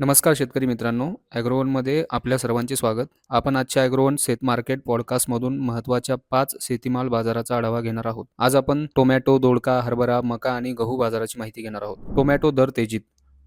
नमस्कार शेतकरी मित्रांनो ॲग्रोवनमध्ये आपल्या सर्वांचे स्वागत. आपण आजच्या ॲग्रोवन शेत मार्केट पॉडकास्टमधून महत्त्वाच्या पाच शेतीमाल बाजाराचा आढावा घेणार आहोत. आज आपण टोमॅटो दोडका हरभरा मका आणि गहू बाजाराची माहिती घेणार आहोत. टोमॅटो दर तेजीत.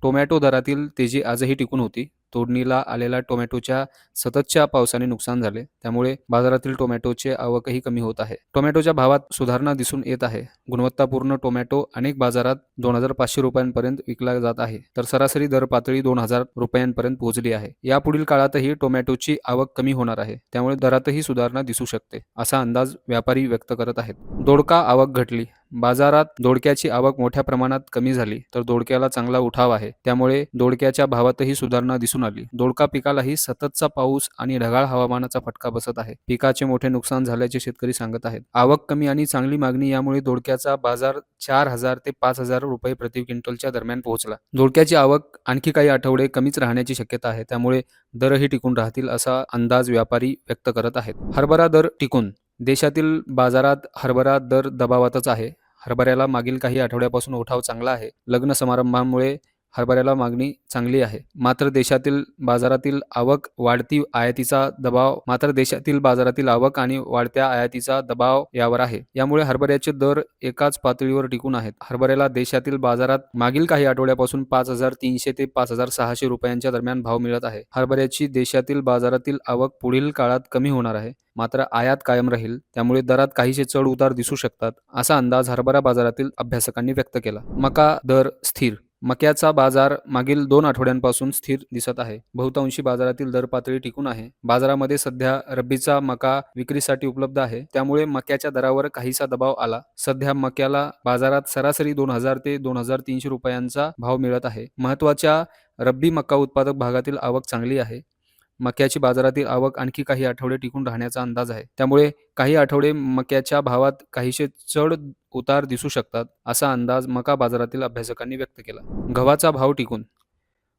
टोमॅटो दरातील तेजी आजही टिकून होती. तोडणीला आलेल्या टोमॅटोच्या सततच्या पावसाने नुकसान झाले. त्यामुळे बाजारातील टोमॅटोचे आवकही कमी होत आहे. टोमॅटोच्या भावात सुधारणा दिसून येत आहे. गुणवत्तापूर्ण टोमॅटो अनेक बाजारात दोन हजार पाचशे रुपयांपर्यंत विकला जात आहे. तर सरासरी दर पातळी दोन हजार रुपयांपर्यंत पोहोचली आहे. यापुढील काळातही टोमॅटोची आवक कमी होणार आहे. त्यामुळे दरातही सुधारणा दिसू शकते असा अंदाज व्यापारी व्यक्त करत आहेत. दोडका आवक घटली. बाजारात दोडक्याची आवक मोठ्या प्रमाणात कमी झाली तर दोडक्याला चांगला उठाव आहे. त्यामुळे दोडक्याच्या भावातही सुधारणा दिसून आली. दोडका पिकालाही सततचा पाऊस आणि ढगाळ हवामानाचा फटका बसत आहे. पिकाचे मोठे नुकसान झाल्याचे शेतकरी सांगत आहेत. आवक कमी आणि चांगली मागणी यामुळे दोडक्याचा बाजार चार हजार ते पाच हजार रुपये प्रति क्विंटलच्या दरम्यान पोहोचला. दोडक्याची आवक आणखी काही आठवडे कमीच राहण्याची शक्यता आहे. त्यामुळे दरही टिकून राहतील असा अंदाज व्यापारी व्यक्त करत आहेत. हरभरा दर टिकून देशातील बाजारात हरभरा दर दबावातच आहे. हरभऱ्याला मागील काही आठवड्यापासून उठाव चांगला आहे. लग्न समारंभामुळे हरभऱ्याला मागणी चांगली आहे. मात्र देशातील बाजारातील आवक वाढती आयातीचा दबाव मात्र देशातील बाजारातील आवक आणि वाढत्या आयातीचा दबाव यावर आहे. यामुळे हरभऱ्याचे दर एकाच पातळीवर टिकून आहेत. हरभऱ्याला देशातील बाजारात मागील काही आठवड्यापासून पाच हजार तीनशे ते पाच हजार सहाशे रुपयांच्या दरम्यान भाव मिळत आहे. हरभऱ्याची देशातील बाजारातील आवक पुढील काळात कमी होणार आहे. मात्र आयात कायम राहील त्यामुळे दरात काहीसे चढ उतार दिसू शकतात असा अंदाज हरभरा बाजारातील अभ्यासकांनी व्यक्त केला. मका दर स्थिर मक्याचा बाजार मागील दोन आठवड्यांपासून स्थिर दिसत आहे. बहुतांशी बाजारातील दर पातळी टिकून आहे. बाजारामध्ये सध्या रब्बीचा मका विक्रीसाठी उपलब्ध आहे. त्यामुळे मक्याच्या दरावर काहीसा दबाव आला. सध्या मक्याला बाजारात सरासरी दोन हजार ते दोन हजार तीनशे रुपयांचा भाव मिळत आहे. महत्त्वाच्या रब्बी मका उत्पादक भागातील आवक चांगली आहे. मक्याची बाजारातील आवक आणखी काही आठवडे टिकून राहण्याचा अंदाज आहे. त्यामुळे काही आठवडे मक्याच्या भावात काहीशे चढ उतार दिसू शकतात असा अंदाज मका बाजारातील अभ्यासकांनी व्यक्त केला. गव्हाचा भाव टिकून.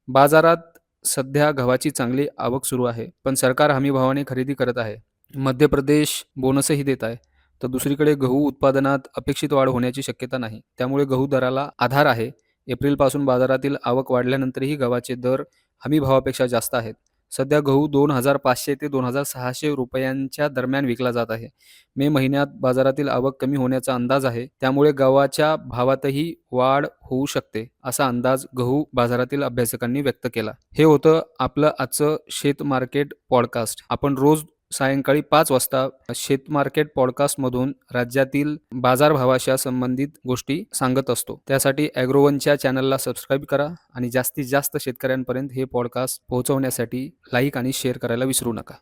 बाजारात सध्या गव्हाची चांगली आवक सुरू आहे पण सरकार हमी भावाने खरेदी करत आहे. मध्य प्रदेश बोनसही देत आहे तर दुसरीकडे गहू उत्पादनात अपेक्षित वाढ होण्याची शक्यता नाही. त्यामुळे गहू दराला आधार आहे. एप्रिलपासून बाजारातील आवक वाढल्यानंतरही गव्हाचे दर हमी भावापेक्षा जास्त आहेत. सध्या गहू दोन हजार पाचशे ते दोन हजार सहाशे रुपयांच्या दरम्यान विकला जात आहे. मे महिन्यात बाजारातील आवक कमी होण्याचा अंदाज आहे. त्यामुळे गव्हाच्या भावातही वाढ होऊ शकते असा अंदाज गहू बाजारातील अभ्यासकांनी व्यक्त केला. हे होतं आपलं आजचं शेत मार्केट पॉडकास्ट. आपण रोज सायंकाळी पाच वाजता शेत मार्केट पॉडकास्टमधून राज्यातील बाजारभावाशा संबंधित गोष्टी सांगत असतो. त्यासाठी ॲग्रोवनच्या चॅनलला सबस्क्राईब करा आणि जास्तीत जास्त शेतकऱ्यांपर्यंत हे पॉडकास्ट पोहोचवण्यासाठी लाईक आणि शेअर करायला विसरू नका.